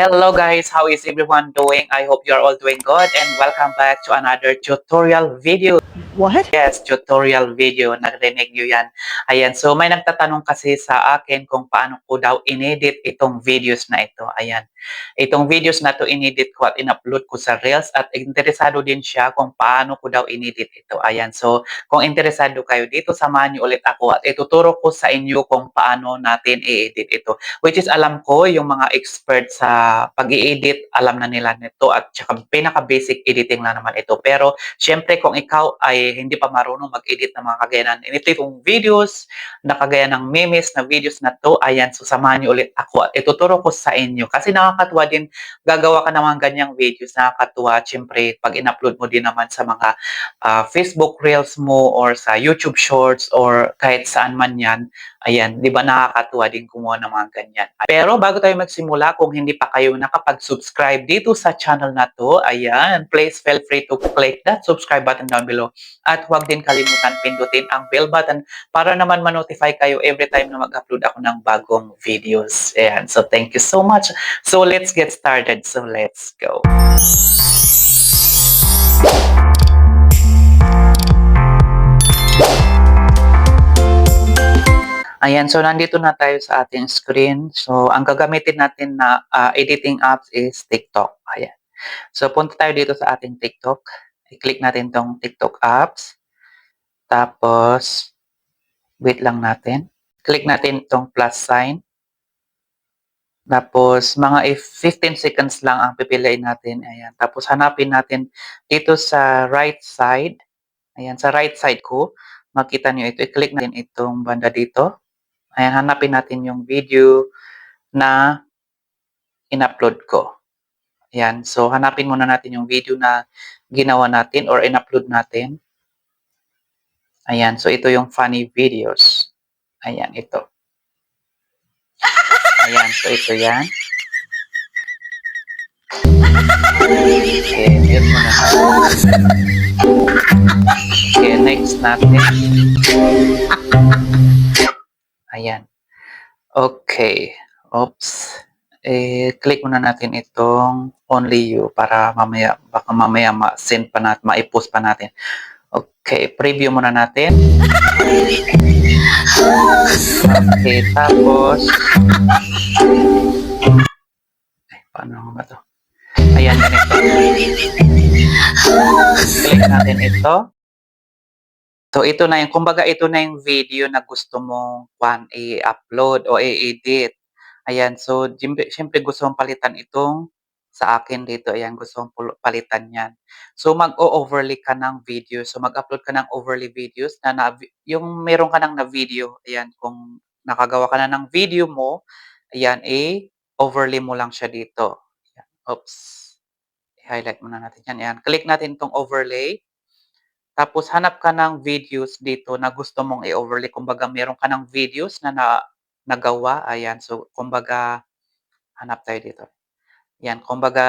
Hello guys, how is everyone doing? I hope you are all doing good and welcome back to another tutorial video. What? Yes, tutorial video. Narinig nyo yan. Ayan, so may nagtatanong kasi sa akin kung paano ko daw inedit itong videos na ito. Ayan. Itong videos na to inedit ko at in-upload ko sa Reels at interesado din siya kung paano ko daw inedit ito. Ayan, so kung interesado kayo dito, samahan niyo ulit ako at ituturo ko sa inyo kung paano natin i-edit ito. Which is alam ko, yung mga expert sa pag-i-edit, alam na nila nito at saka pinaka-basic editing lang naman ito. Pero syempre kung ikaw ay hindi pa marunong mag-edit ng mga kagaya ng itong videos, na kagaya ng memes na videos na to, ayan, so samahan niyo ulit ako at ituturo ko sa inyo. Kasi nakakatuwa din, gagawa ka naman ganyang videos, nakakatuwa, syempre, pag in-upload mo din naman sa mga uh, Facebook Reels mo or sa YouTube Shorts or kahit saan man yan, ayan, di ba nakakatuwa din kumuha ng mga ganyan. Pero bago tayo magsimula, kung hindi pa kayo nakapag-subscribe dito sa channel na to, ayan, please feel free to click that subscribe button down below at huwag din kalimutan pindutin ang bell button para naman ma-notify kayo every time na mag-upload ako ng bagong videos. Ayan. So, thank you so much. So, let's get started. So, let's go. Ayan, so nandito na tayo sa ating screen. So, ang gagamitin natin na uh, editing apps is TikTok. Ayan. So, punta tayo dito sa ating TikTok. I-click natin tong TikTok apps. Tapos, wait lang natin. Click natin itong plus sign. Tapos, mga if 15 seconds lang ang pipiliin natin. Ayan. Tapos, hanapin natin dito sa right side. Ayan, sa right side ko, makita nyo ito. I-click natin itong banda dito. Ayan, hanapin natin yung video na in-upload ko. Ayan, so hanapin muna natin yung video na ginawa natin or in-upload natin. Ayan, so ito yung funny videos. Ayan, ito. Ayan, so ito yan. Okay, muna. Okay, next natin. Ayan. Okay. Oops eh, click muna natin itong only you para mamaya, baka mamaya ma-send pa natin, ma-post pa natin. Okay, preview muna natin. Okay, tapos, ay, paano ba to? Ayan, ganito. Click natin ito. So, ito na yung, kumbaga, ito na yung video na gusto mong i-upload o i-edit. Ayan, so siyempre gusto kong palitan itong sa akin dito. Ayan, gusto kong palitan yan. So, mag-o-overlay ka ng video. So, mag-upload ka ng overlay videos na, na yung meron ka nang na video. Ayan, kung nakagawa ka na ng video mo, ayan, eh, overlay mo lang siya dito. Ayan, oops. I-highlight muna natin yan. Ayan, click natin itong overlay. Tapos, hanap ka ng videos dito na gusto mong i-overlay. Kumbaga, meron ka ng videos na, na nagawa. Ayan, so kumbaga hanap tayo dito. Yan, kumbaga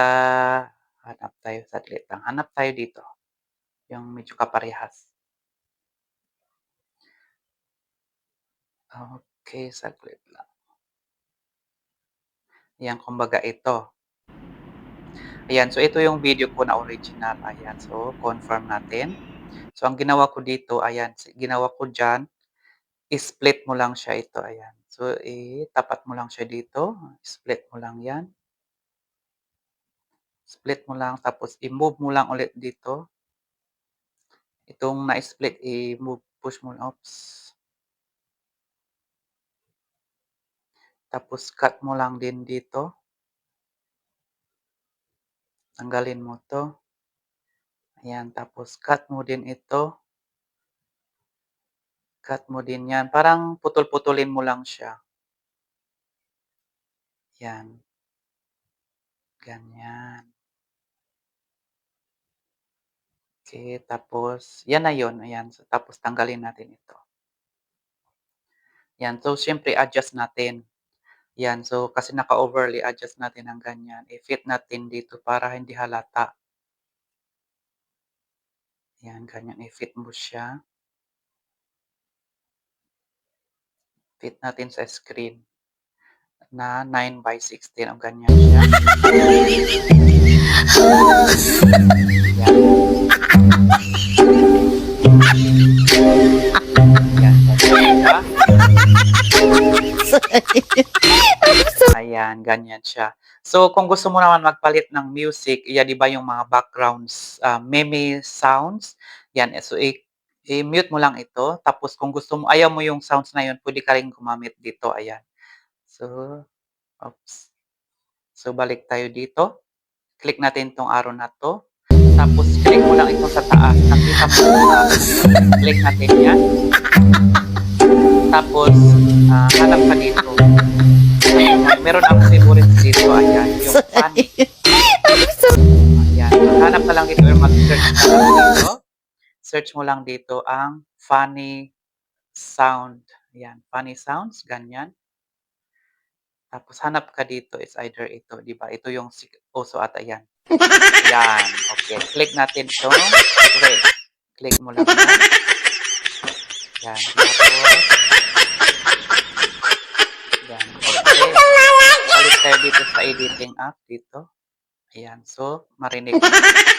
hanap tayo saglit lang. Hanap tayo dito. Yung medyo kaparehas. Okay, saglit lang. Yan, kumbaga ito. Ayan, so ito yung video ko na original. Ayan, so confirm natin. So ang ginawa ko dito, ayan, ginawa ko dyan, split mo lang siya ito. Ayan. So, itapat mo lang siya dito. Split mo lang yan. Split mo lang. Tapos, i-move mo lang ulit dito. Itong na-split, i-move, push mo. Oops. Tapos, cut mo lang din dito. Tanggalin mo to. Ayan. Tapos, cut mo din ito. Cut mo din yan. Parang putol-putulin mo lang siya. Yan. Ganyan. Okay, tapos, yan na yun. Ayan. So, tapos, tanggalin natin ito. Yan. So, syempre, adjust natin. Yan. So, kasi naka-overlay, adjust natin ang ganyan. I-fit natin dito para hindi halata. Yan, ganyan. I-fit mo siya. Fit natin sa screen. na 9 by 16 o ganyan siya. Ayan, ganyan siya. So, kung gusto mo naman magpalit ng music, yan, di ba yung mga backgrounds, ah, meme sounds, yan. So, i-mute mo lang ito. Tapos, kung gusto mo, ayaw mo yung sounds na yun, pwede ka rin gumamit dito. Ayan. So, oops. So, balik tayo dito. Click natin tong arrow na to. Tapos, click mo lang ito sa taas. Nakita mo. Click natin yan. Tapos, ah, hanap ka dito. Ayan, meron akong favorite dito. Ayan, yung funny. Search mo lang dito ang funny sound. Ayan, funny sounds, ganyan. Tapos hanap ka dito is either ito, di ba? Ito yung uso at ayan. Ayan, okay. Click natin ito. Red. Click mo lang yan. Yan. Tapos, yan. Okay. Balik tayo dito sa editing app dito. Ayan. So, marinig.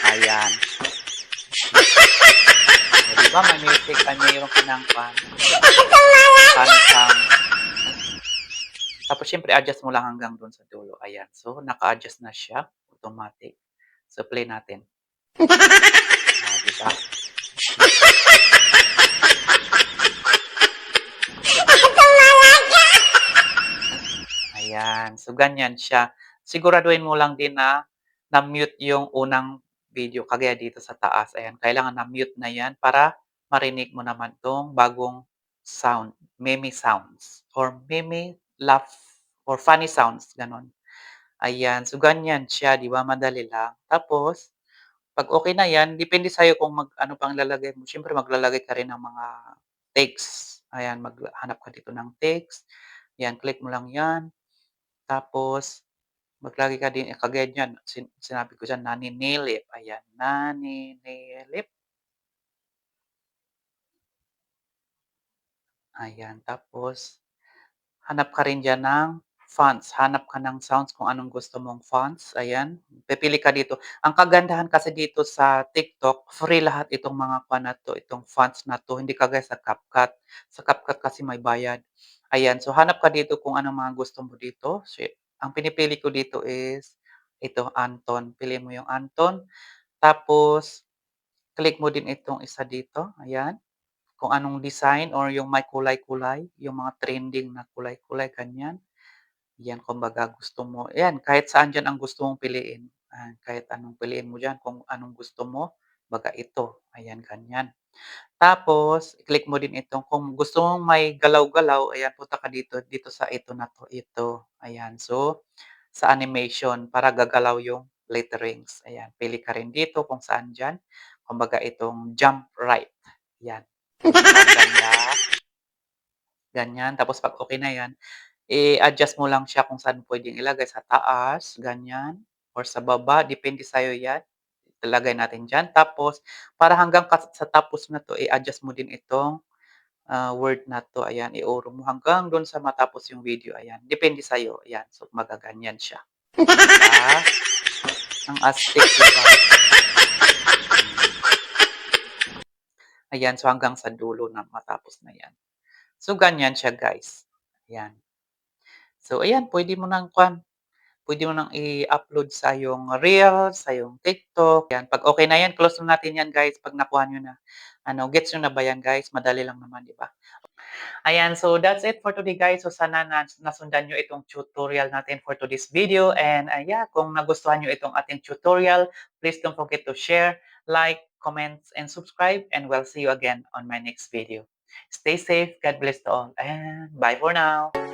Ayan. O, di ba may music, ay mayroon ka ng fan. Fan sound. Tapos, syempre, adjust mo lang hanggang doon sa dulo. Ayan. So, naka-adjust na siya. Automatic. So, play natin. Ah, di ba? Ayan. So, ganyan siya. Siguraduhin mo lang din na na-mute yung unang video kagaya dito sa taas. Ayan. Kailangan na-mute na yan para marinig mo naman tong bagong sound. Meme sounds. Or meme laugh. Or funny sounds. Ganon. Ayan. So, ganyan siya. Di ba? Madali lang. Tapos, pag okay na yan, depende sa'yo kung mag, ano pang lalagay mo. Siyempre, maglalagay ka rin ng mga text. Ayan. Maghanap ka dito ng text. Yan. Click mo lang yan. Tapos, maglagay ka din, kagaya niyan, sin sinabi ko diyan, naninilip. Ayan, naninilip. Ayan, tapos, hanap ka rin diyan ng fonts. Hanap ka ng sounds kung anong gusto mong fonts. Ayan, pipili ka dito. Ang kagandahan kasi dito sa TikTok, free lahat itong mga kuwan na 'to, itong fonts na 'to, hindi kagaya sa CapCut. Sa CapCut kasi may bayad. Ayan, so hanap ka dito kung anong mga gusto mo dito. So, ang pinipili ko dito is ito, Anton. Piliin mo yung Anton. Tapos, click mo din itong isa dito. Ayan. Kung anong design or yung may kulay-kulay, yung mga trending na kulay-kulay, ganyan. Yan, kumbaga gusto mo. Ayan, kahit saan dyan ang gusto mong piliin. Ayan, kahit anong piliin mo dyan, kung anong gusto mo, baga ito. Ayan, ganyan. Tapos, click mo din itong kung gusto mong may galaw-galaw, ayan, punta ka dito, dito sa ito na to, ito. Ayan, so, sa animation, para gagalaw yung letterings. Ayan, pili ka rin dito kung saan dyan. Kumbaga itong jump right. Ayan. Ganda. Ganyan. Tapos pag okay na yan, i-adjust mo lang siya kung saan pwedeng ilagay. Sa taas, ganyan. Or sa baba, depende sa'yo yan. Ilagay natin dyan. Tapos, para hanggang sa tapos na to, i-adjust mo din itong ah, word na to. Ayan, i-uro mo hanggang doon sa matapos yung video. Ayan, depende sa'yo. Ayan, so magaganyan siya. Diba? Ang astig, diba? Ayan, so hanggang sa dulo na matapos na yan. So, ganyan siya, guys. Ayan. So, ayan, pwede mo nang kwan. Pwede mo nang i-upload sa yung Reels, sa yung TikTok. Yan, pag okay na yan, close na natin yan, guys. Pag nakuha nyo na. Ano, gets nyo na ba yan, guys? Madali lang naman, di ba? Ayan, so that's it for today, guys. So, sana na, nasundan nyo itong tutorial natin for today's video. And, uh, yeah, kung nagustuhan nyo itong ating tutorial, please don't forget to share, like, comments, and subscribe. And we'll see you again on my next video. Stay safe. God bless to all. And bye for now.